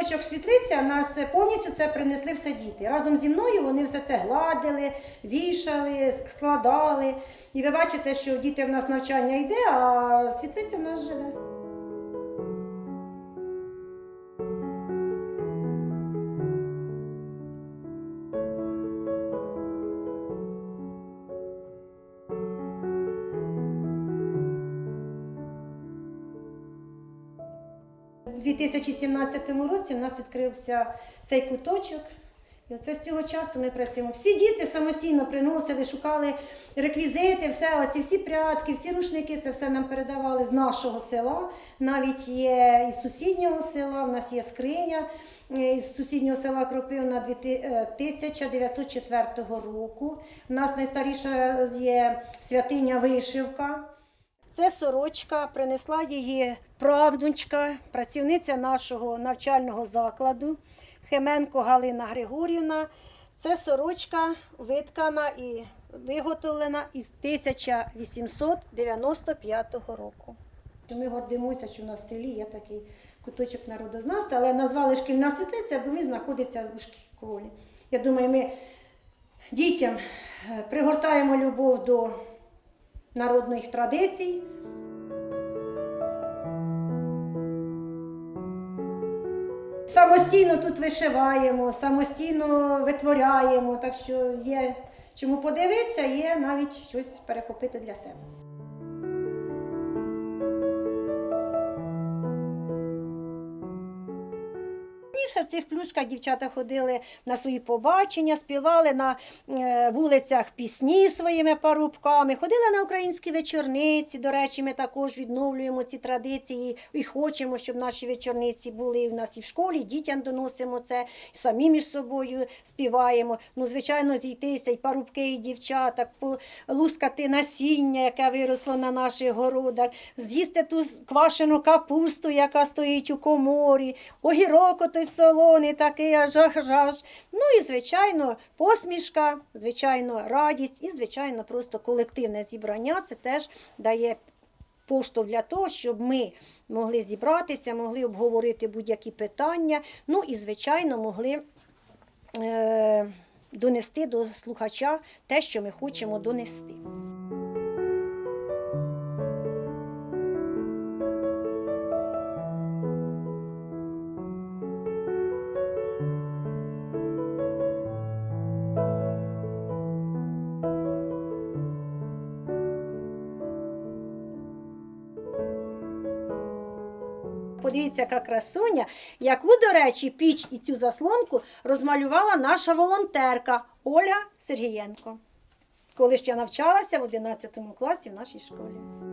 куточок світлиця, нас повністю це принесли все діти. Разом зі мною вони все це гладили, вішали, складали. І ви бачите, що діти в нас навчання йде, а світлиця в нас живе. У 2017 році у нас відкрився цей куточок. І оце з цього часу ми працюємо. Всі діти самостійно приносили, шукали реквізити, все, оці всі прядки, всі рушники, це все нам передавали з нашого села. Навіть є із сусіднього села, у нас є скриня е, із сусіднього села Кропивна 1904 року. У нас найстаріша є святиня вишивка. Це сорочка, принесла її правнучка, працівниця нашого навчального закладу Хеменко Галина Григорівна. Це сорочка виткана і виготовлена із 1895 року. Ми гордимося, що в нас в селі є такий куточок народознавства, але назвали шкільна світлиця, бо він знаходиться у школі. Я думаю, ми дітям е, пригортаємо любов до народних традицій. Самостійно тут вишиваємо, самостійно витворяємо, так що є чому подивитися, є навіть щось перехопити для себе. Раніше в цих плюшках дівчата ходили на свої побачення, співали на е, вулицях пісні своїми парубками, ходили на українські вечорниці. До речі, ми також відновлюємо ці традиції і хочемо, щоб наші вечорниці були в нас і в школі, і дітям доносимо це, і самі між собою співаємо. Ну, звичайно, зійтися і парубки, і дівчата, лускати насіння, яке виросло на наших городах, з'їсти ту квашену капусту, яка стоїть у коморі, огірок отой солоний, такий аж аж. Ну і, звичайно, посмішка, звичайно, радість і, звичайно, просто колективне зібрання. Це теж дає поштовх для того, щоб ми могли зібратися, могли обговорити будь-які питання. Ну і, звичайно, могли. Е- Донести до слухача те, що ми хочемо донести. Подивіться, яка красуня, яку, до речі, піч і цю заслонку розмалювала наша волонтерка Оля Сергієнко, коли ще навчалася в 11 класі в нашій школі.